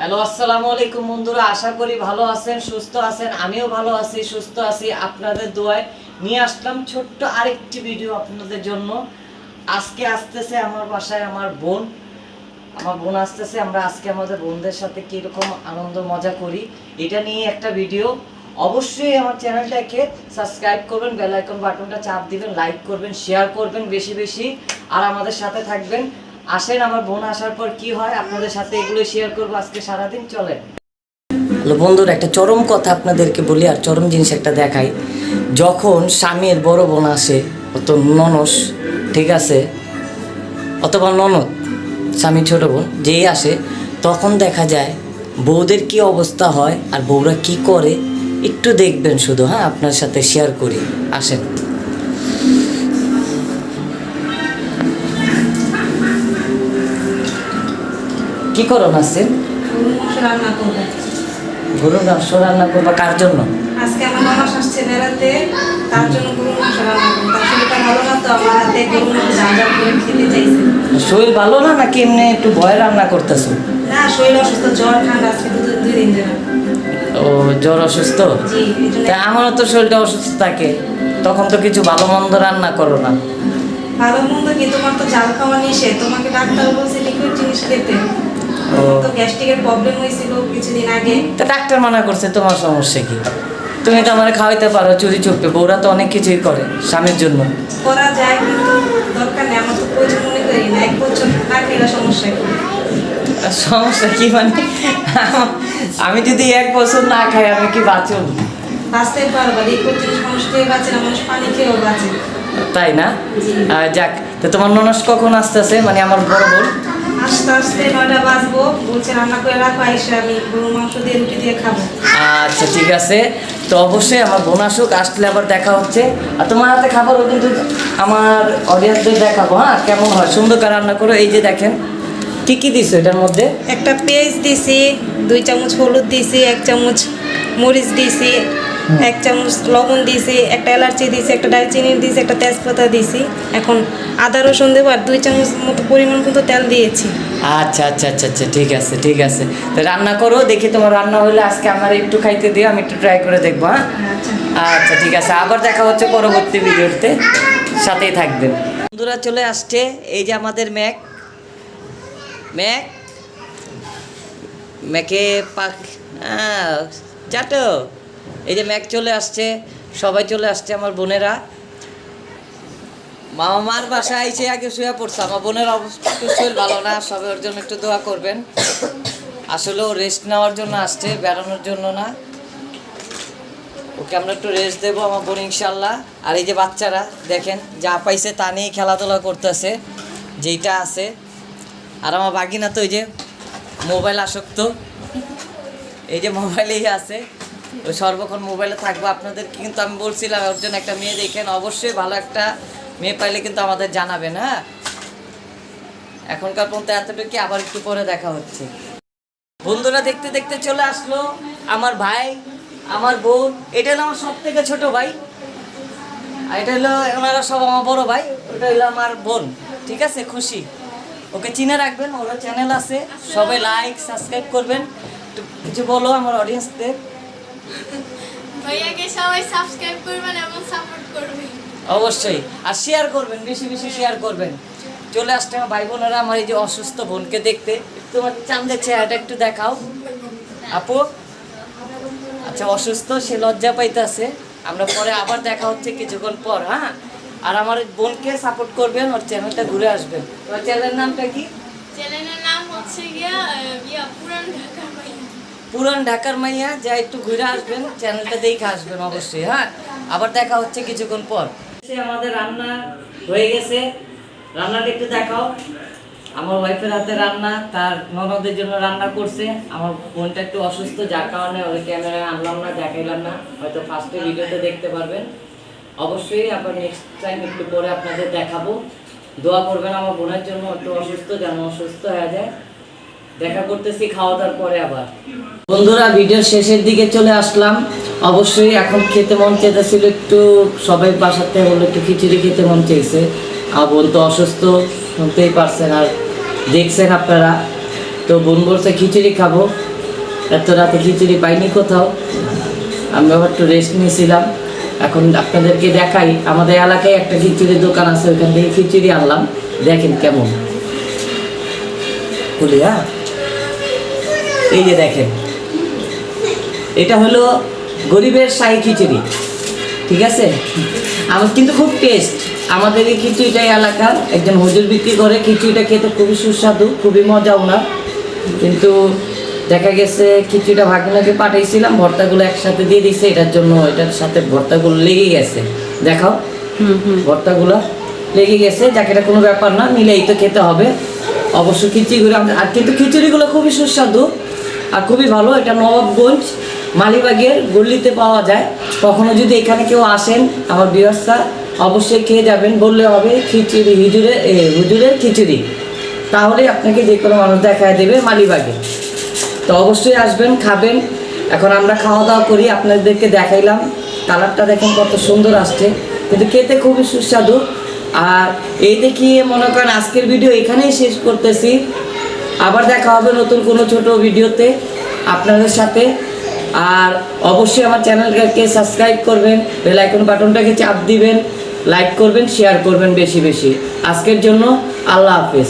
Hello, আসসালামু আলাইকুম বন্ধুরা, আশা করি ভালো আছেন, সুস্থ আছেন, আমিও ভালো আছি, সুস্থ আছি। আপনাদের দোয়ায় নিয়ে আসলাম ছোট্ট আরেকটি ভিডিও আপনাদের জন্য। আজকে আসতেছে আমার বাসায় আমার বোন। আমার বোন আসতেছে, আমরা আজকে আমাদের বোনদের সাথে কীরকম আনন্দ, মজা করি, এটা নিয়ে একটা ভিডিও। অবশ্যই আমার চ্যানেলটাকে সাবস্ক্রাইব করবেন, বেল আইকন বাটনটা চাপ দিবেন, লাইক করবেন, শেয়ার করবেন বেশি বেশি, আর আমাদের সাথে থাকবেন আসেন, আমার বোন আসার পর কি হয়, আপনাদের সাথে এগুলো শেয়ার করব আজকে সারাদিন, চলেন। হ্যালো বন্ধুরা, একটা চরম কথা আপনাদেরকে বলি আর চরম জিনিস একটা দেখাই। যখন স্বামীর বড় বোন আসে, অত ননস, ঠিক আছে? অথবা ননদ স্বামী ছোট বোন, যেই আসে, তখন দেখা যায় বউদের কি অবস্থা হয় আর বউরা কি করে, একটু দেখবেন শুধু হ্যাঁ? আপনার সাথে শেয়ার করি, আসেন। কি করো নাসিন গরুর মাংস রান্না করব কার জন্য? আজকে আমার মামা আসছে বেড়াতে তার জন্য গরুর মাংস রান্না করব। তার শরীরটা ভালো না তো আমার হাতে গরুর মাংস ঝাল ঝাল করে খেতে চাইছে। শরীর ভালো না নাকি এমনি একটু ভয় রান্না করতেছো? না শরীর অসুস্থ জ্বর ঠান্ডা আজকে দু দুই দিন ধরে। ও জ্বর অসুস্থ? তা আমারও তো শরীরটা অসুস্থ থাকে। তখন তো কিছু ভালো মন্দ রান্না করো না। ভালো মন্দ কি? তোমার তো জাল খাওয়া নিষেধ। তোমাকে ডাক্তার বলছে লিকুইড জিনিস খেতে। তো গ্যাস্ট্রিকের প্রবলেম হয়েছিল কিছুদিন আগে। তা ডাক্তার মানা করছে তোমার সমস্যা কি? তুমি তো আমার খাওয়াইতে পারো চুরি চুপে বউরা তো অনেক কিছুই করে স্বামীর জন্য। করা যায় কিন্তু দরকার নেই আমার তো প্রয়োজন মনে করি না এক বছর না খেলে সমস্যা কি? সমস্যা কি মানে? আমি যদি এক বছর না খাই আমি কি বাঁচব? বাঁচতে পারবা মানুষ খেয়ে বাঁচে না মানুষ পানি খেয়েও বাঁচে। তাই না। যাক তো তোমার ননস কখন আসতেছে? মানে আমার বড় বোন। আস্তে আস্তে নয়টা বাজবো। বলছে রান্না করে রাখো এসে আমি গরুর মাংস দিয়ে রুটি দিয়ে খাব। আচ্ছা ঠিক আছে। তো অবশ্যই আমার বোন আসুক আসলে আবার দেখা হচ্ছে। আর তোমার হাতে খাবারও কিন্তু আমার অডিয়েন্সদের দেখাবো হ্যাঁ? কেমন হয়? সুন্দর করে রান্না করো। এই যে দেখেন কি কি দিছো এটার মধ্যে? একটা পেঁয়াজ দিছি দুই চামচ হলুদ দিছি এক চামচ মরিচ দিছি এক চামচ লবণ দিয়েছি একটা এলাচি দিয়েছি একটা দারচিনি দিয়েছি একটা তেজপাতা দিয়েছি। এখন আদা রসুন দেবো আর দুই চামচ মতো পরিমাণ মতো তেল দিয়েছি। আচ্ছা আচ্ছা আচ্ছা আচ্ছা ঠিক আছে ঠিক আছে। তো রান্না করো দেখি তোমার রান্না হলে আজকে আমার একটু খাইতে দিও আমি একটু ট্রাই করে দেখব হ্যাঁ? আচ্ছা আচ্ছা। ঠিক আছে আবার দেখা হচ্ছে পরবর্তী ভিডিওতে। সাথেই থাকবেন। বন্ধুরা চলে আসছে এই যে আমাদের ম্যাক। ম্যাক? ম্যাকে পাক চাটো এই যে ম্যাক চলে আসছে, সবাই চলে আসছে, আমার বোনেরা। মামা মার বাসায় আইসে আগে শুয়ে পড়ছে, আমার বোনের অবস্থা শরীর ভালো না, সবাই ওর জন্য একটু দোয়া করবেন। আসলে ও রেস্ট নেওয়ার জন্য আসছে, বেড়ানোর জন্য না। ওকে আমরা একটু রেস্ট দেবো, আমার বোন ইনশাল্লাহ আর এই যে বাচ্চারা, দেখেন, যা পাইছে তা নিয়ে খেলাধুলা করতেছে, যেইটা আছে। আর আমার বাগিনা তো ওই যে মোবাইল আসক্ত। এই যে মোবাইলেই আছে। সর্বক্ষণ মোবাইলে থাকব। আপনাদের কিন্তু আমি বলছিলাম, ওর জন্য একটা মেয়ে দেখেন অবশ্যই ভালো একটা মেয়ে পাইলে কিন্তু আমাদের জানাবেন হ্যাঁ? এখনকার পর্যন্ত এতটুকু আবার একটু পরে দেখা হচ্ছে। বন্ধুরা, দেখতে দেখতে চলে আসলো আমার ভাই, আমার বোন এটা হলো আমার সব থেকে ছোট ভাই, আর এটা হলো ওনারা সব আমার বড় ভাই, ওটা হলো আমার বোন, ঠিক আছে? খুশি। ওকে চিনে রাখবেন ওর চ্যানেল আছে। সবাই লাইক সাবস্ক্রাইব করবেন। কিছু বলো আমার অডিয়েন্সদের ভাইয়াকে সবাই সাবস্ক্রাইব করবেন এবং সাপোর্ট করবেন। অবশ্যই। আর শেয়ার করবেন বেশি বেশি শেয়ার করবেন। চলে আসতে আমার ভাই বোনেরা আমার এই যে অসুস্থ বোনকে দেখতে। তোমার চাঁদের চেহারাটা একটু দেখাও। আপু? আচ্ছা অসুস্থ সে লজ্জা পাইতেছে। আমরা পরে আবার দেখা হচ্ছে কিছুক্ষণ পর হ্যাঁ? আর আমার বোনকে সাপোর্ট করবেন ওর চ্যানেলটা ঘুরে আসবেন। ওর চ্যানেলের নামটা কি? চ্যানেলের নাম হচ্ছে গিয়া পুরান ঢাকার মাইয়া, যা একটু ঘুরে আসবেন চ্যানেলটা দেখে আসবেন অবশ্যই হ্যাঁ? আবার দেখা হচ্ছে কিছুক্ষণ পর। আমাদের রান্না হয়ে গেছে। রান্নাটা একটু দেখাও। আমার ওয়াইফের হাতে রান্না, তার ননদের জন্য রান্না করছে। আমার বোনটা একটু অসুস্থ, যার কারণে ওই ক্যামেরায় আনলাম না, দেখাইলাম না। হয়তো ফার্স্টে ভিডিওতে দেখতে পারবেন। অবশ্যই আবার নেক্সট টাইম একটু পরে আপনাদের দেখাবো। দোয়া করবেন আমার বোনের জন্য, একটু অসুস্থ, যেন অসুস্থ হয়ে যায়। দেখা করতেছি, খাওয়া দাওয়ার পরে আবার। বন্ধুরা, ভিডিওর শেষের দিকে চলে আসলাম। অবশ্যই এখন খেতে মন চেয়েছিল একটু, সবাই থেকে বলল একটু খিচুড়ি খেতে মন চেয়েছে আর বোন তো অসুস্থ, শুনতেই পারছেন আর দেখছেন আপনারা। তো বোন বলছে, খিচুড়ি খাব। এত রাতে খিচুড়ি পাইনি কোথাও। আমি আবার একটু রেস্ট নিয়েছিলাম। এখন আপনাদেরকে দেখাই, আমাদের এলাকায় একটা খিচুড়ির দোকান আছে, ওইখান থেকে খিচুড়ি আনলাম। দেখেন কেমন। বলিয়া এই যে দেখেন। এটা হলো গরিবের শাহী খিচুড়ি ঠিক আছে? আমার কিন্তু খুব টেস্ট আমাদের এই খিচুড়িটাই এলাকার একজন হুজুর বিক্রি করে। খিচুড়িটা খেতে খুবই সুস্বাদু খুবই মজা ওনার কিন্তু দেখা গেছে খিচুড়িটা ভাগনাকে পাঠিয়েছিলাম ভর্তাগুলো একসাথে দিয়ে দিছে। এটার জন্য এটার সাথে ভর্তাগুলো লেগে গেছে। দেখাও। ভর্তাগুলো লেগে গেছে। যাকে এটা কোনো ব্যাপার না মিলেই তো খেতে হবে। অবশ্য খিচুড়িগুলো আর কিন্তু খিচুড়িগুলো খুবই সুস্বাদু। আর খুবই ভালো, এটা নবাবগঞ্জ, মালিবাগের গল্লিতে পাওয়া যায়। কখনো যদি এখানে কেউ আসেন, আমার বিয়স্তা অবশ্যই খেয়ে যাবেন, বললে হবে খিচুড়ি, হিজুরে হুজুরের খিচুড়ি। তাহলে আপনাকে যে কোনো মানুষ দেখায় দেবে মালিবাগে। তো অবশ্যই আসবেন, খাবেন। এখন আমরা খাওয়া দাওয়া করি, আপনাদেরকে দেখাইলাম। কালারটা দেখেন কত সুন্দর আসছে। কিন্তু খেতে খুবই সুস্বাদু। আর এই দেখিয়ে মনে করেন আজকের ভিডিও এখানেই শেষ করতেছি। আবার দেখা হবে নতুন কোনো ছোট ভিডিওতে আপনাদের সাথে। আর অবশ্যই আমার চ্যানেলটাকে সাবস্ক্রাইব করবেন, বেল আইকন বাটনটাকে চাপ দিবেন, লাইক করবেন, শেয়ার করবেন বেশি বেশি। আজকের জন্য আল্লাহ হাফেজ।